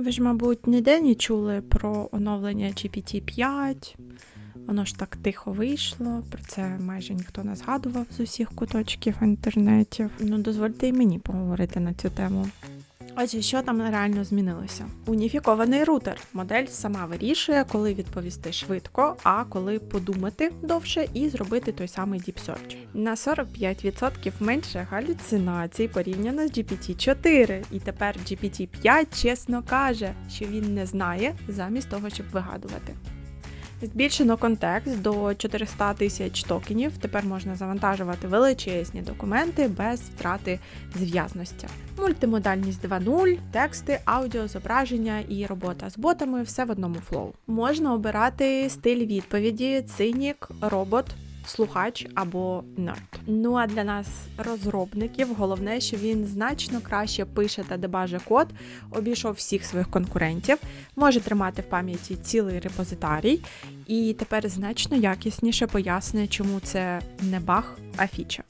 Ви ж, мабуть, ніде не чули про оновлення GPT-5. Воно ж так тихо вийшло, про це майже ніхто не згадував з усіх куточків інтернетів. Ну, дозвольте і мені поговорити на цю тему. Отже, що там реально змінилося? Уніфікований рутер. Модель сама вирішує, коли відповісти швидко, а коли подумати довше і зробити той самий Deep Search. На 45% менше галюцинацій порівняно з GPT-4. І тепер GPT-5 чесно каже, що він не знає замість того, щоб вигадувати. Збільшено контекст до 400 тисяч токенів. Тепер можна завантажувати величезні документи без втрати зв'язності. Мультимодальність 2.0, тексти, аудіо, зображення і робота з ботами все в одному флоу. Можна обирати стиль відповіді: цинік, робот. Слухач або нерд. Ну а для нас, розробників, головне, що він значно краще пише та дебаже код, обійшов всіх своїх конкурентів, може тримати в пам'яті цілий репозитарій, і тепер значно якісніше пояснює, чому це не баг, а фіча.